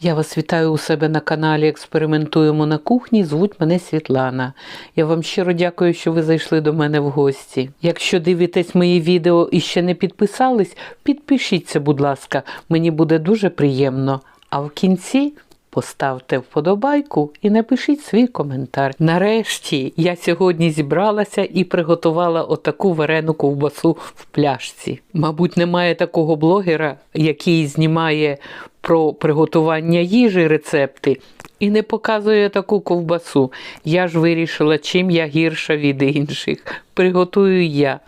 Я вас вітаю у себе на каналі Експериментуємо на кухні. Звуть мене Світлана. Я вам щиро дякую, що ви зайшли до мене в гості. Якщо дивитесь мої відео і ще не підписались, підпишіться, будь ласка, мені буде дуже приємно. А в кінці поставте вподобайку і напишіть свій коментар. Нарешті я сьогодні зібралася і приготувала отаку варену ковбасу в пляшці. Мабуть, немає такого блогера, який знімає про приготування їжі рецепти і не показує таку ковбасу. Я ж вирішила, чим я гірша від інших. Приготую я.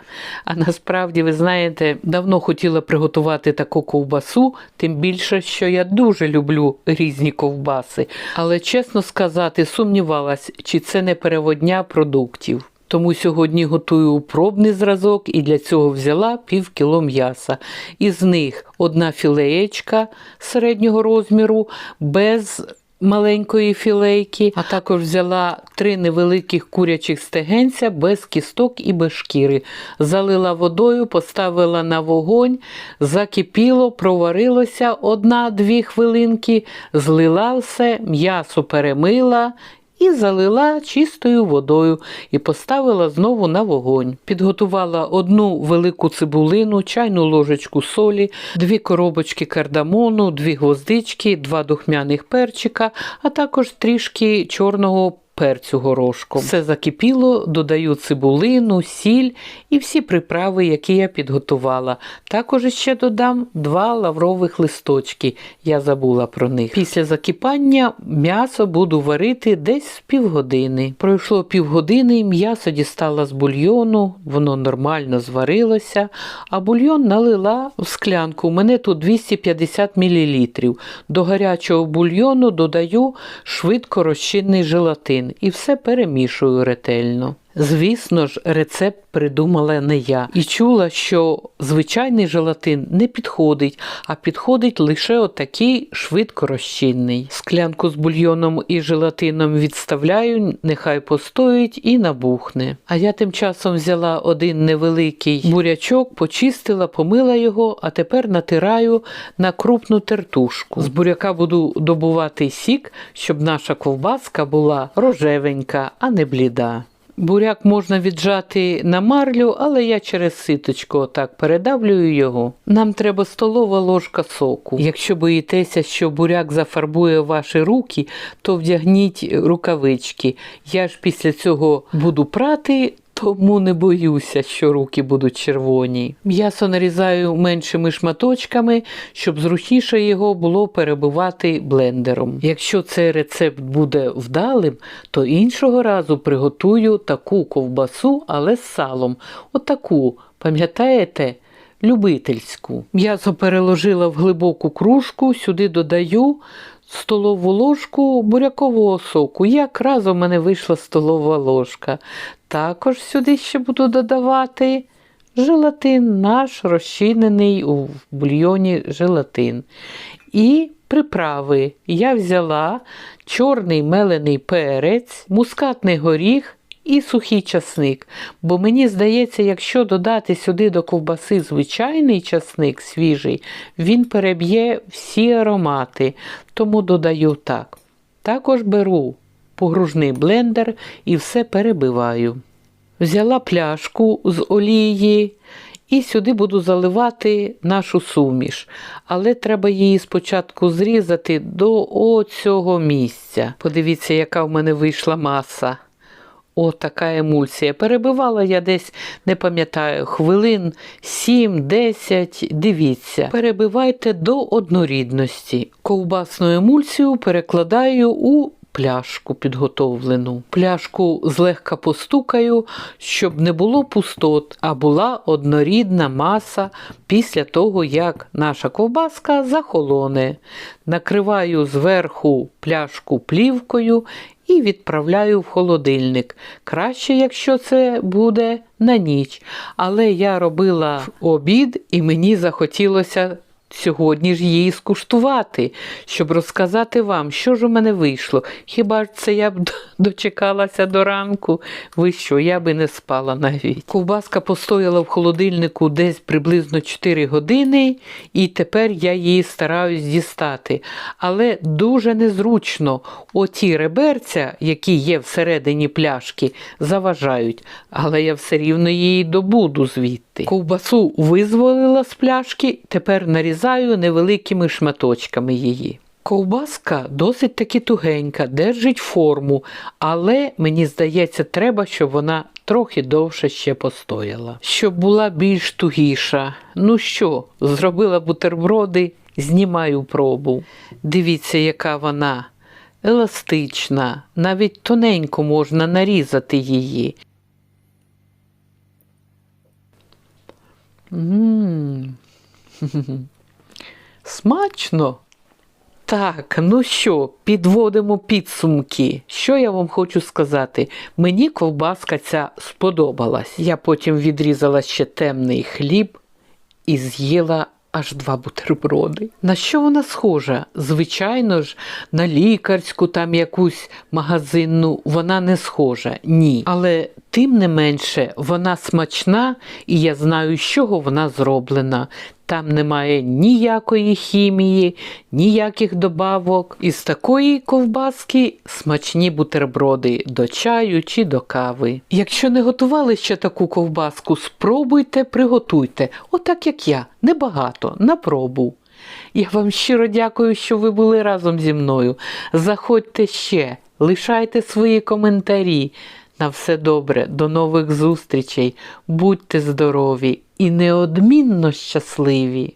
А насправді, ви знаєте, давно хотіла приготувати таку ковбасу, тим більше, що я дуже люблю різні ковбаси. Але чесно сказати, сумнівалась, чи це не переводня продуктів. Тому сьогодні готую пробний зразок і для цього взяла пів кіло м'яса. Із них одна філеєчка середнього розміру без маленької філейки, а також взяла три невеликих курячих стегенця без кісток і без шкіри. Залила водою, поставила на вогонь, закипіло, проварилося одна-дві хвилинки, злила все, м'ясо перемила і залила чистою водою і поставила знову на вогонь. Підготувала одну велику цибулину, чайну ложечку солі, дві коробочки кардамону, дві гвоздички, два духмяних перчика, а також трішки чорного перцю горошком. Все закипіло, додаю цибулину, сіль і всі приправи, які я підготувала. Також ще додам два лаврових листочки. Я забула про них. Після закипання м'ясо буду варити десь з півгодини. Пройшло півгодини, м'ясо дістала з бульйону, воно нормально зварилося, а бульйон налила в склянку. У мене тут 250 мл. До гарячого бульйону додаю швидко розчинний желатин і все перемішую ретельно. Звісно ж, рецепт придумала не я і чула, що звичайний желатин не підходить, а підходить лише отакий швидко розчинний. Склянку з бульйоном і желатином відставляю, нехай постоїть і набухне. А я тим часом взяла один невеликий бурячок, почистила, помила його, а тепер натираю на крупну тертушку. З буряка буду добувати сік, щоб наша ковбаска була рожевенька, а не бліда. Буряк можна віджати на марлю, але я через ситочку отак передавлюю його. Нам треба столова ложка соку. Якщо боїтеся, що буряк зафарбує ваші руки, то вдягніть рукавички. Я ж після цього буду прати. Тому не боюся, що руки будуть червоні. М'ясо нарізаю меншими шматочками, щоб зручніше його було перебивати блендером. Якщо цей рецепт буде вдалим, то іншого разу приготую таку ковбасу, але з салом. Отаку, пам'ятаєте? Любительську. М'ясо переложила в глибоку кружку, сюди додаю столову ложку бурякового соку. Якраз у мене вийшла столова ложка. Також сюди ще буду додавати желатин, наш розчинений у бульйоні желатин. І приправи я взяла чорний мелений перець, мускатний горіх. І сухий часник. Бо мені здається, якщо додати сюди до ковбаси звичайний часник свіжий, він переб'є всі аромати, тому додаю так. Також беру погружний блендер і все перебиваю. Взяла пляшку з олії і сюди буду заливати нашу суміш. Але треба її спочатку зрізати до оцього місця. Подивіться, яка в мене вийшла маса. О, така емульсія. Перебивала я десь, не пам'ятаю, хвилин 7-10. Дивіться, перебивайте до однорідності. Ковбасну емульсію перекладаю у пляшку підготовлену. Пляшку злегка постукаю, щоб не було пустот, а була однорідна маса після того, як наша ковбаска захолоне. Накриваю зверху пляшку плівкою і відправляю в холодильник. Краще, якщо це буде на ніч. Але я робила обід і мені захотілося сьогодні ж її скуштувати, щоб розказати вам, що ж у мене вийшло. Хіба ж це я б дочекалася до ранку? Ви що, я би не спала навіть. Ковбаска постояла в холодильнику десь приблизно 4 години, і тепер я її стараюсь дістати. Але дуже незручно оті реберця, які є всередині пляшки, заважають, але я все рівно її добуду звідти. Ковбасу визволила з пляшки, тепер нарізаю невеликими шматочками її. Ковбаска досить таки тугенька, держить форму, але мені здається, треба, щоб вона трохи довше ще постояла. Щоб була більш тугіша. Ну що, зробила бутерброди, знімаю пробу. Дивіться, яка вона еластична, навіть тоненько можна нарізати її. М. Смачно. Так, ну що, підводимо підсумки. Що я вам хочу сказати? Мені ковбаска ця сподобалась. Я потім відрізала ще темний хліб і з'їла аж два бутерброди. На що вона схожа? Звичайно ж, на лікарську там якусь магазинну вона не схожа. Ні. Але тим не менше вона смачна, і я знаю, з чого вона зроблена. Там немає ніякої хімії, ніяких добавок. Із такої ковбаски смачні бутерброди до чаю чи до кави. Якщо не готували ще таку ковбаску, спробуйте, приготуйте, отак як я, небагато, на пробу. Я вам щиро дякую, що ви були разом зі мною. Заходьте ще, лишайте свої коментарі. На все добре, до нових зустрічей, будьте здорові і неодмінно щасливі!